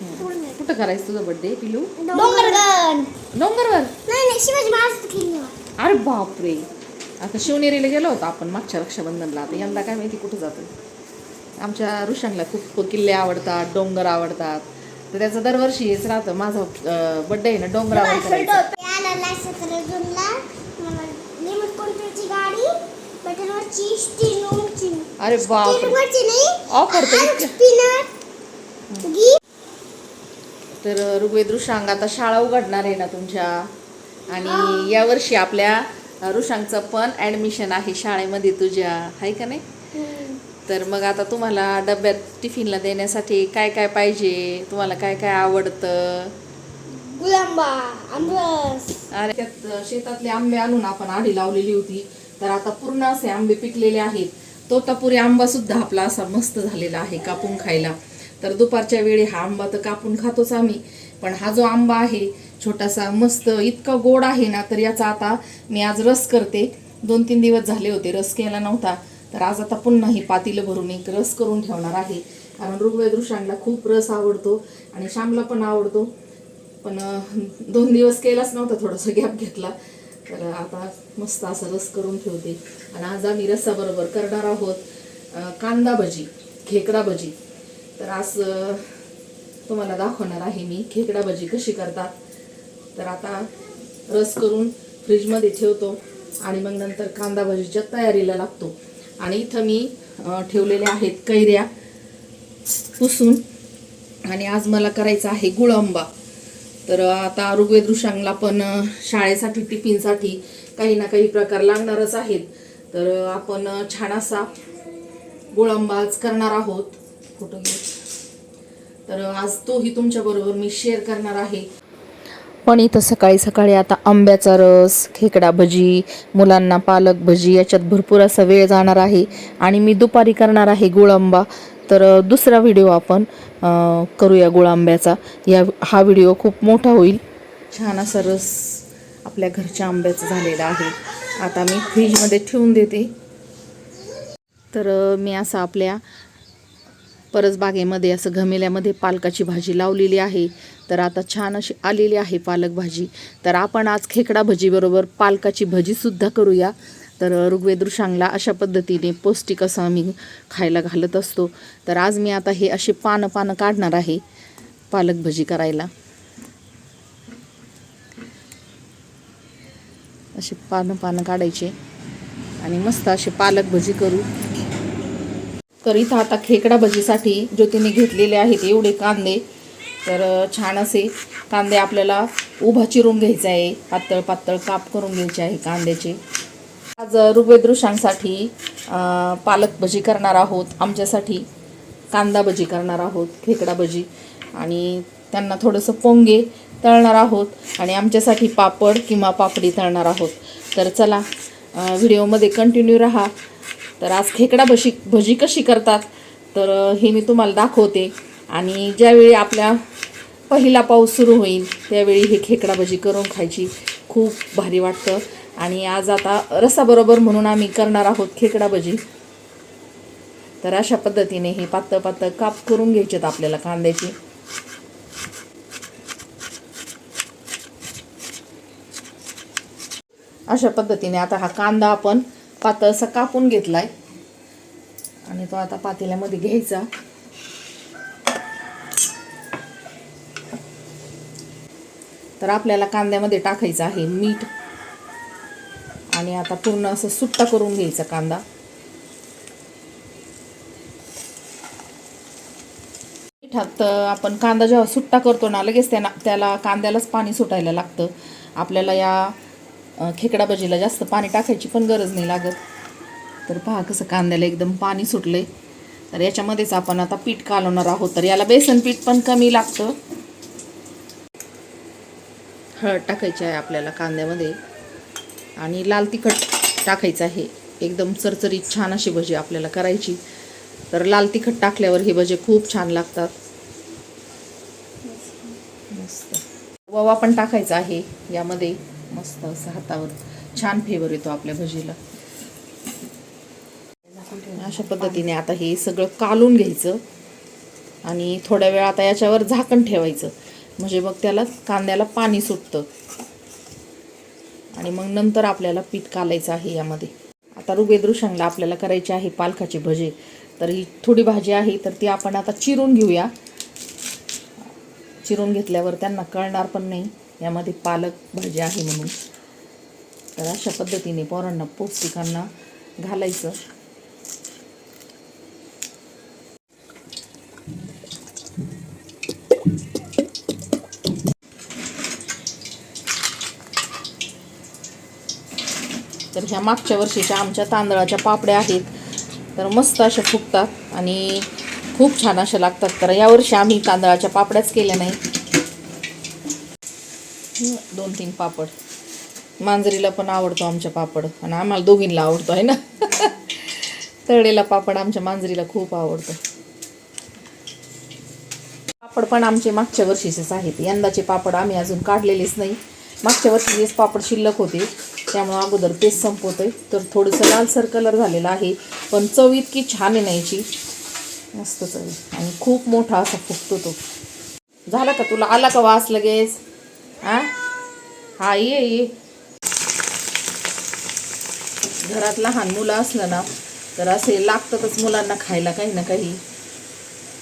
कुठं करायचं तुझा बर्थडे पिलू? डोंगरगड. डोंगरवर नाही नाही शिवाजी महाराज किल्ल्यावर अरे बापरे. आता शिवनेरीला गेलो होतो आपण मागच्या रक्षाबंधनला. आता यंदा काय माहिती कुठं जातो आमच्या ऋषांना खूप किल्ले आवडतात डोंगर आवडतात. तर त्याचं दरवर्षी हेच राहतं. माझा बड्डे आहे ना डोंगरावर करायचा याला सतरा तर ऋग्वेद ऋषांग आता शाळा उघडणार आहे ना तुमच्या? आणि यावर्षी आपल्या ऋषांगचं पण ॲडमिशन आहे शाळेमध्ये तुझ्या. आहे का नाही? तर मग आता तुम्हाला डब्यात टिफिनला देण्यासाठी काय काय पाहिजे? तुम्हाला काय काय आवडतं? गुलांबा आंबरस आणि त्यात शेतातले आंबे आणून आपण आधी लावलेली होती. तर आता पूर्ण असे आंबे पिकलेले आहेत. तोतापुरी आंबा सुद्धा आपला असा मस्त झालेला आहे कापून खायला. तर दुपारच्या वेळी हा आंबा तर कापून खातोच आम्ही. पण हा जो आंबा आहे छोटासा मस्त इतका गोड आहे ना तर याचा आता मी आज रस करते. दोन तीन दिवस झाले होते रस केला नव्हता. तर आज आता पुन्हा ही पातीलं भरून एक रस करून ठेवणार आहे. कारण ऋग्वेद खूप रस आवडतो आणि श्यामला पण आवडतो. पण दोन दिवस केलाच नव्हता थोडासा गॅप घेतला. तर आता मस्त असं रस करून ठेवते. आणि आज आम्ही रस्साबरोबर करणार आहोत कांदा भजी खेकडा भजी. तर आज तुम्हाला दाखवणार आहे मी खेकडा भजी कशी करतात. तर आता रस करून फ्रीजमध्ये ठेवतो आणि मग नंतर कांदा भजीच्या तयारीला लागतो. आणि इथं मी ठेवलेल्या आहेत कैऱ्या पुसून. आणि आज मला करायचा आहे गुळंबा तर आता ऋग्वेद ऋषांगला पण शाळेसाठी टिफिनसाठी काही ना काही प्रकार लागणारच आहेत. तर आपण छान असा गुळंबा आज करणार आहोत. फोटो घेऊ. तर आज तोही तुमच्याबरोबर मी शेअर करणार आहे. पण इथं सकाळी सकाळी आता आंब्याचा रस खेकडा भजी मुलांना पालक भजी याच्यात भरपूर असा वेळ जाणार आहे. आणि मी दुपारी करणार आहे गुळांबा. तर दुसरा व्हिडिओ आपण करूया गुळांब्याचा. या हा व्हिडिओ खूप मोठा होईल. छान असा रस आपल्या घरच्या आंब्याचा झालेला आहे. आता मी फ्रीजमध्ये ठेवून देते. तर मी असं आपल्या परसबागेमध्ये असं घमेल्यामध्ये पालकाची भाजी लावलेली आहे. तर आता छान अशी आलेली आहे पालक भाजी. तर आपण आज खेकडा भजीबरोबर पालकाची भजीसुद्धा करूया. तर ऋग्वेदृशांगला अशा पद्धतीने पौष्टिक असं आम्ही खायला घालत असतो. तर आज मी आता हे असे पानं पानं काढणार आहे पालक भजी करायला. असे पानं पानं काढायचे. आणि मस्त असे पालक भजी करू. तर इथं आता खेकडा भजीसाठी ज्योतीने घेतलेले आहेत एवढे कांदे. तर छान असे कांदे आपल्याला उभा चिरून घ्यायचा आहे. पातळ पातळ काप करून घ्यायचे आहे कांद्याचे. आज अ, पालक भजी करणार आहोत. आमच्यासाठी कांदा भजी करणार आहोत खेकडा भजी. आणि त्यांना थोडंसं पोंगे तळणार आहोत आणि आमच्यासाठी पापड किंवा पापडी तळणार आहोत. तर चला व्हिडिओमध्ये कंटिन्यू राहा. तर आज खेकडा भजी भजी कशी करतात तर हे मी तुम्हाला दाखवते. आणि ज्यावेळी आपल्या पहिला पाऊस सुरू होईल त्यावेळी हे खेकडा भजी करून खायची खूप भारी वाटतं. आणि आज आता रसाबरोबर म्हणून आम्ही करणार आहोत खेकडा भजी. तर अशा पद्धतीने हे पातळ पातळ काप करून घ्यायचेत आपल्याला कांद्याची. अशा पद्धतीने आता हा कांदा आपण पातळसा कापून घेतलाय. आणि तो आता पातेल्यामध्ये घ्यायचा. तर आपल्याला कांद्यामध्ये टाकायचं आहे मीठ. आणि आता पूर्ण असं सुट्टा करून घ्यायचा कांदा. मिठात आपण कांदा जेव्हा सुट्टा करतो ना लगेच त्यांना त्याला कांद्यालाच पाणी सुटायला लागतं. आपल्याला या खेकडा भजीला जास्त पाणी टाकायची पण गरज नाही लागत. तर पहा कसं कांद्याला एकदम पाणी सुटलं आहे तर याच्यामध्येच आपण आता पीठ कालवणार आहोत. तर याला बेसन पीठ पण कमी लागतं. हळद टाकायची आहे आपल्याला कांद्यामध्ये. आणि लाल तिखट टाकायचं आहे. एकदम चरचरीत छान अशी भजी आपल्याला करायची. तर लाल तिखट टाकल्यावर हे भजे खूप छान लागतात. मस्त. ओवा पण टाकायचा आहे यामध्ये. मस्त असं हातावर छान फेवर येतो आपल्या भजीला. अशा पद्धतीने आता हे सगळं कालून घ्यायचं. आणि थोड्या वेळ आता याच्यावर झाकण ठेवायचं. म्हणजे मग त्याला कांद्याला पाणी सुटतं. आणि मग नंतर आपल्याला पीठ कालायचं आहे यामध्ये. आता रुबेदृशांना आपल्याला करायची आहे पालकाची भजे. तर ही थोडी भाजी आहे तर ती आपण आता चिरून घेऊया. चिरून घेतल्यावर त्यांना कळणार पण नाही. यामध्ये पालक भाजी आहे म्हणून. तर अशा पद्धतीने पोरांना पौष्टिकांना घालायचं. तर ह्या मागच्या वर्षीच्या आमच्या तांदळाच्या पापड्या आहेत. तर मस्त अशा फुगतात आणि खूप छान अशा लागतात. तर यावर्षी आम्ही तांदळाच्या पापड्याच केल्या नाही दोन तीन पापड. मांजरीला पण आवडतो आमच्या पापड. आणि आम्हाला दोघींना आवडतो आहे ना? तळलेला पापड आमच्या मांजरीला खूप आवडतो. पापड पण आमचे मागच्या वर्षीचेच आहेत. यंदाचे पापड आम्ही अजून काढलेलेच नाही. मागच्या वर्षीचेच पापड शिल्लक होते. त्यामुळं अगोदर तेच संपवतोय. तर थोडंसं लालसर कलर झालेला आहे. पण चव इतकी छान आहे न्यायची याची. मस्त चव आणि खूप मोठा असा फुगतो तो. झाला का तुला? आला का वास लगेच? हा? हा ये ये. घरात लहान मुलं असलं ना तर असे लागतातच मुलांना खायला काही ना काही.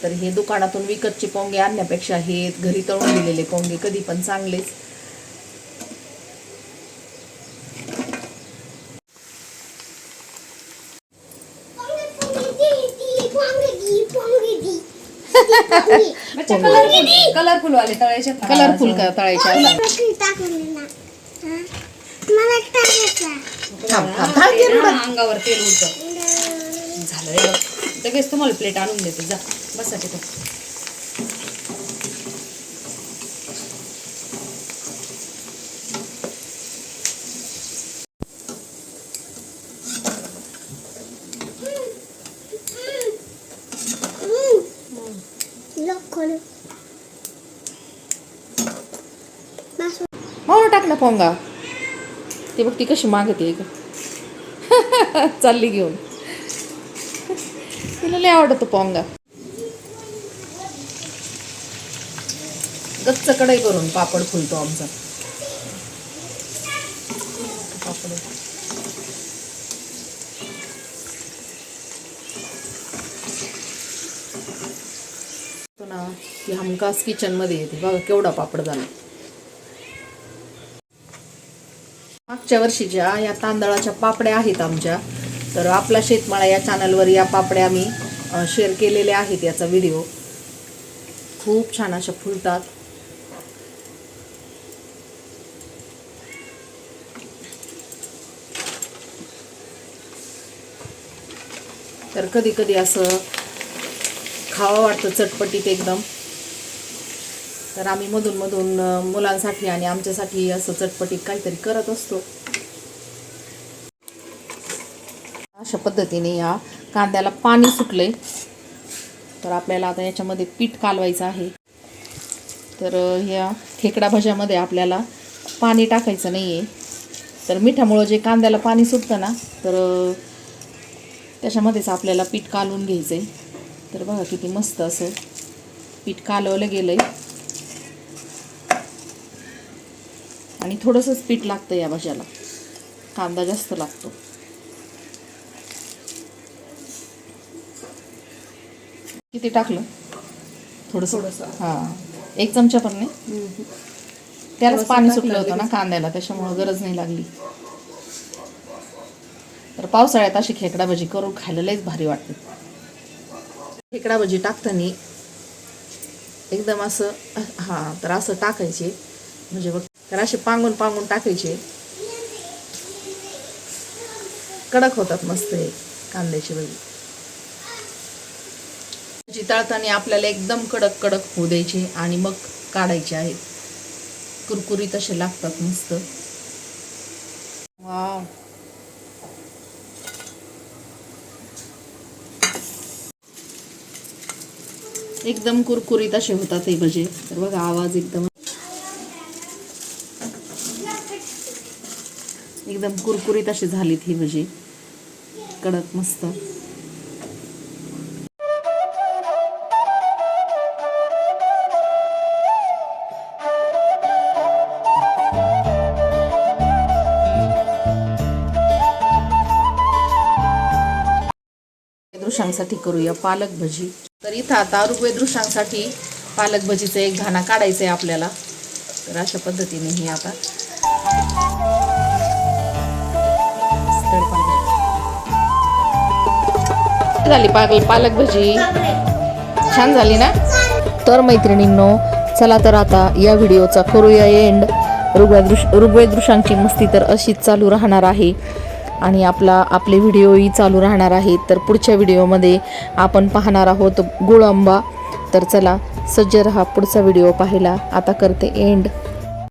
तर हे दुकानातून विकतचे पोंगे आणण्यापेक्षा हे घरी तळून दिलेले पोंगे कधी पण चांगलेच. कलरफुल कलरफुल वाले. तळायचे कलरफुल का तळायचे. अंगावर तेल उडतं. झालं. लगेच तुम्हाला प्लेट आणून देते. जा बसा तिथं. मावळं पोंगा ते बघ ती कशी मागते एक. चालली घेऊन. तिला लय आवडतो पोंगा. गच्च कढई करून पापड फुलतो आमचा. पापड. ना की हमखास किचनमध्ये येते. बघा केवढा पापड झाला. मागच्या वर्षीच्या या तांदळाच्या पापड्या आहेत आमच्या तर आपला शेतमाळा या चॅनलवर या पापड्या मी शेअर केलेल्या आहेत याचा व्हिडिओ खूप छान अशा फुलतात. तर कधी कधी असं खावं वाटतं चटपटीत एकदम. तर आम्ही मधून मधून मुलांसाठी आणि आमच्यासाठी असं चटपटीत काहीतरी करत असतो. अशा पद्धतीने या कांद्याला पाणी सुटलंय. तर आपल्याला आता याच्यामध्ये पीठ कालवायचं आहे. तर ह्या खेकडा भज्यामध्ये आपल्याला पाणी टाकायचं नाही आहे तर मिठामुळं जे कांद्याला पाणी सुटतं ना तर त्याच्यामध्येच आपल्याला पीठ कालवून घ्यायचं आहे तर बघा किती मस्त असं पीठ कालवलं गेलं आहे आणि थोडंसंच पीठ लागतं या भाज्याला. कांदा जास्त लागतो. किती टाकलं? थोडंसं. थोडंसं. हां. एक चमचा पण नाही? त्यालाच पाणी सुटलं होतं ना. कांद्याला त्याच्यामुळं गरज नाही लागली. तर पावसाळ्यात अशी खेकडा भजी करून खायला लयच भारी वाटते. खेकडा भजी टाकताना एकदम असं हां तर असं टाकायचे. म्हणजे बघ तर असे पांगून पांगून टाकायचे. कडक होतात मस्त हे कांद्याची भजी भजी आपल्याला एकदम कडक कडक होऊ द्यायचे आणि मग काढायचे आहेत. कुरकुरी तसे लागतात मस्त. वा एकदम कुरकुरीत असे होतात हे भजे. तर बघा आवाज एकदम एकदम कुरकुरीत अशी झालीत ही भजी. कडक मस्त. दृश्यांसाठी करूया पालक भजी. तर इथं आता रुग्वेद दृश्यांसाठी पालक भजीचं एक घाणा काढायचं आहे आपल्याला. तर अशा पद्धतीने ही आता झाली पालक पालक भजी. छान झाली ना? तर मैत्रिणींनो चला तर आता या व्हिडिओचा करूया एंड ऋग्वेद ऋग्वेदृशांची मस्ती तर अशीच चालू राहणार आहे. आणि आपला आपले व्हिडिओही चालू राहणार आहेत. तर पुढच्या व्हिडिओमध्ये आपण पाहणार आहोत गुळ आंबा तर चला सज्ज रहा पुढचा व्हिडिओ पाहायला. आता करते एंड